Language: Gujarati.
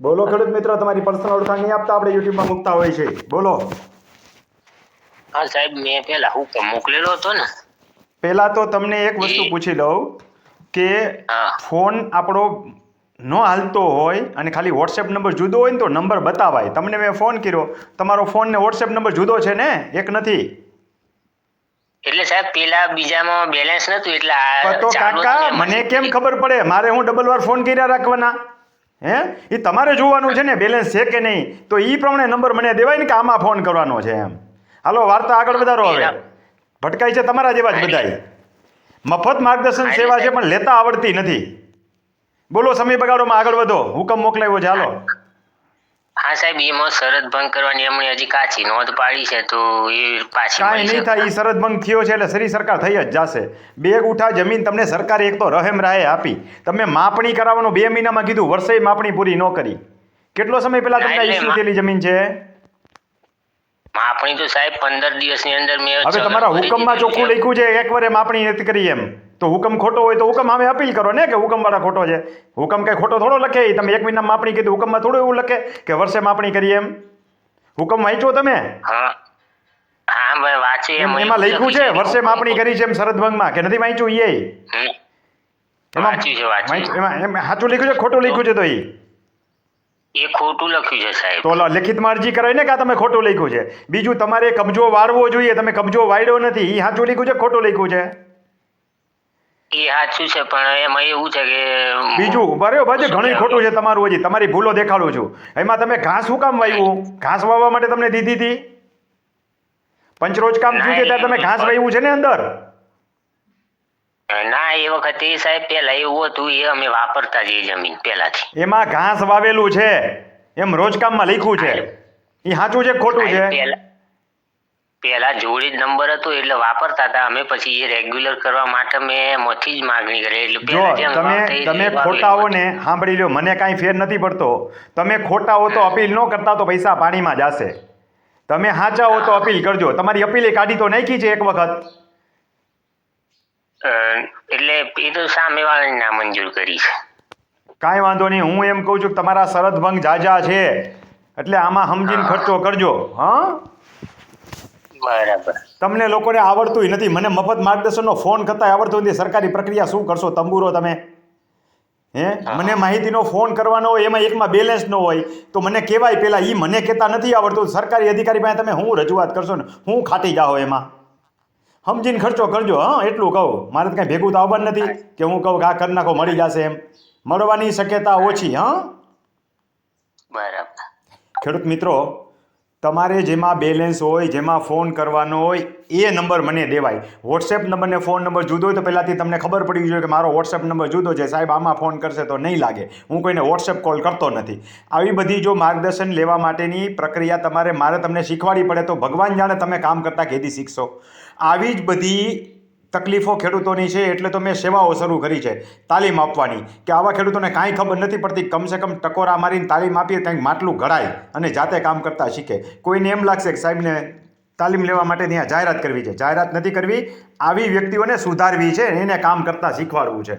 બોલો ખેડૂત મિત્ર તમારી પર્સનલ ઓળખાણ નહીં આપતા આપણે યુટ્યુબમાં મૂકતા હોય છે. બોલો. હા સાહેબ મેં પેલા હુકમ મોકલેલો હતો ને. પેલા તો તમને એક વસ્તુ પૂછી લઉં કે ફોન આપણો ન હાલતો હોય અને ખાલી વોટ્સએપ નંબર જુદો હોય ને તો નંબર બતાવાય. તમને મેં ફોન કર્યો. તમારો ફોન ને વોટ્સએપ નંબર જુદો છે ને? એક નથી. એટલે સાહેબ પેલા બીજામાં બેલેન્સ નતું એટલે તો કાકા મને કેમ ખબર પડે? મારે હું ડબલ વાર ફોન કર્યા રાખવાના? હે? એ તમારે જોવાનું છે ને બેલેન્સ છે કે નહીં? તો એ પ્રમાણે નંબર મને દેવાય ને કે આમાં ફોન કરવાનો છે એમ. હાલો વાર્તા આગળ વધારો હવે. ભટકાય છે તમારા જેવા જ બધાય. મફત માર્ગદર્શન સેવા છે પણ લેતા આવડતી નથી. બોલો સમય બગાડોમાં આગળ વધો. હુકમ મોકલાવ્યો છે હાલો. હા સાહેબ એમાં શરત ભંગ કરવાની એમણે હજી કાચી નોંધ પાડી છે તો એ પાછી કાંઈ નહીં થાય એ શરત ભંગ થયો છે એટલે સરી સરકાર થઈ જ જશે. બે ગુઠા જમીન તમને સરકારે એક તો રહેમ રાહે આપી. તમે માપણી કરાવવાનું બે મહિનામાં કીધું વર્ષે માપણી પૂરી ન કરી. કેટલો સમય પહેલા તમને ઇસ્યુ થયેલી જમીન છે માપણી તો સાહેબ પંદર દિવસની અંદર મેં હવે તમારા હુકમમાં ચોખ્ખું લખ્યું છે? એક વાર માપણી નથી કરી એમ તો હુકમ ખોટો હોય તો હુકમ અમે અપીલ કરો ને કે હુકમ વાળા ખોટો છે? હુકમ કંઈ ખોટો થોડો લખે તમે એક મહિના માપણી કીધું હુકમમાં થોડું એવું લખે કે વર્ષે માપણી કરી એમ? હુકમ વાંચ્યો તમે? વાંચી એમ- લખ્યું છે વર્ષે માપણી કરી છે એમ શરદભંગમાં કે નથી વાંચ્યું એ. એમાં વાંચ્યું છે વાંચ્યું વાંચ- એમાં એમ સાચું લખ્યું છે ખોટું લખ્યું છે તો એ એ ખોટું લખ્યું છે સાહેબ. તો લેખિતમાં અરજી કરાય ને કે આ તમે ખોટું લખ્યું છે? બીજું તમારે કબજો વાળવો જોઈએ તમે કબજો વાળ્યો નથી એ સાચું લખ્યું છે ખોટું લખ્યું છે? એ સાચું છે પણ એમાં એવું છે કે બીજું બરાબર છે? ઘણું ખોટું છે તમારું હજી. તમારી ભૂલો દેખાડું છું. એમાં તમે ઘાસ શું કામ વાવ્યું? ઘાસ વાવવા માટે તમને દીધી હતી? પંચરોજ કામ થયું છે ત્યારે તમે ઘાસ વાવ્યું છે ને અંદર? ના એ વખતે સાહેબ પેલા એવું હતું એ અમે વાપરતા જ જમીન પેલાથી. એમાં ઘાસ વાવેલું છે. એમ રોજકામમાં લખ્યું છે. એ સાચું છે ખોટું છે? પેલા જોડે જ નંબર હતો એટલે વાપરતા હતા. અમે પછી એ રેગ્યુલર કરવા માટે મેં એમાંથી જ માગણી કરી. એટલે જો જેમ તમે વાત થઈ તમે એવી ખોટા ને સાંભળી લો મને કાંઈ ફેર નથી પડતો. તમે ખોટાઓ તો અપીલ ન કરતા તો પૈસા પાણીમાં જશે તમે સાચાઓ તો અપીલ કરજો. તમારી અપીલ એ કાઢી તો નાખી છે એક વખત. અ, એટલે એ તો સામેવાળાને ના મંજૂર કરી છે. કાંઈ વાંધો નહીં. હું એમ કહું છું કે તમારા શરત ભંગ જાજા છે. એટલે આમાં સમજીને ખર્ચો કરજો. હા? બરાબર. તમને લોકોને આવડતું નથી. મને મફત માર્ગદર્શનનો ફોન કરતા આવડતું નથી. સરકારી પ્રક્રિયા શું કરશો? તંબુરો તમે. હે? મને માહિતીનો ફોન કરવાનો હોય એમાં એકમાં બેલેન્સ ન હોય તો મને કહેવાય પહેલાં એ મને કહેતા નથી આવડતું. સરકારી અધિકારી પાસે તમે હું રજૂઆત કરશો ને? હું ખાટી જાઓ એમાં. સમજીને ખર્ચો કરજો. હા એટલું કહું. મારે તો કાંઈ ભેગું તો આવવાનું નથી કે હું કહું કે આ કરી નાખો મળી જશે એમ. મળવાની શક્યતા ઓછી હા? બરાબર. ખેડૂત મિત્રો તમારે જેમાં બેલેન્સ હોય, જેમાં ફોન કરવાનો હોય, એ નંબર મને દેવાય. વોટ્સએપ નંબર ને ફોન નંબર જુદો હોય તો પહેલાંથી તમને ખબર પડી જોઈએ કે મારો વોટ્સએપ નંબર જુદો છે. સાહેબ, આમાં ફોન કરશે તો નહીં લાગે. હું કોઈને વોટ્સએપ કોલ કરતો નથી. આવી બધી જો માર્ગદર્શન લેવા માટેની પ્રક્રિયા તમારે, મારે તમને શીખવાડી પડે તો ભગવાન જાણે તમે કામ કરતા કેદી શીખશો. આવી જ બધી તકલીફો ખેડૂતોની છે એટલે તો મેં સેવાઓ શરૂ કરી છે, તાલીમ આપવાની. કે આવા ખેડૂતોને કાંઈ ખબર નથી પડતી, કમસે કમ ટકોરા મારીને તાલીમ આપીએ કંઈક માટલું ઘડાય અને જાતે કામ કરતાં શીખે. કોઈને એમ લાગશે કે સાહેબને તાલીમ લેવા માટે ત્યાં જાહેરાત કરવી છે. જાહેરાત નથી કરવી, આવી વ્યક્તિઓને સુધારવી છે એને કામ કરતા શીખવાડવું છે.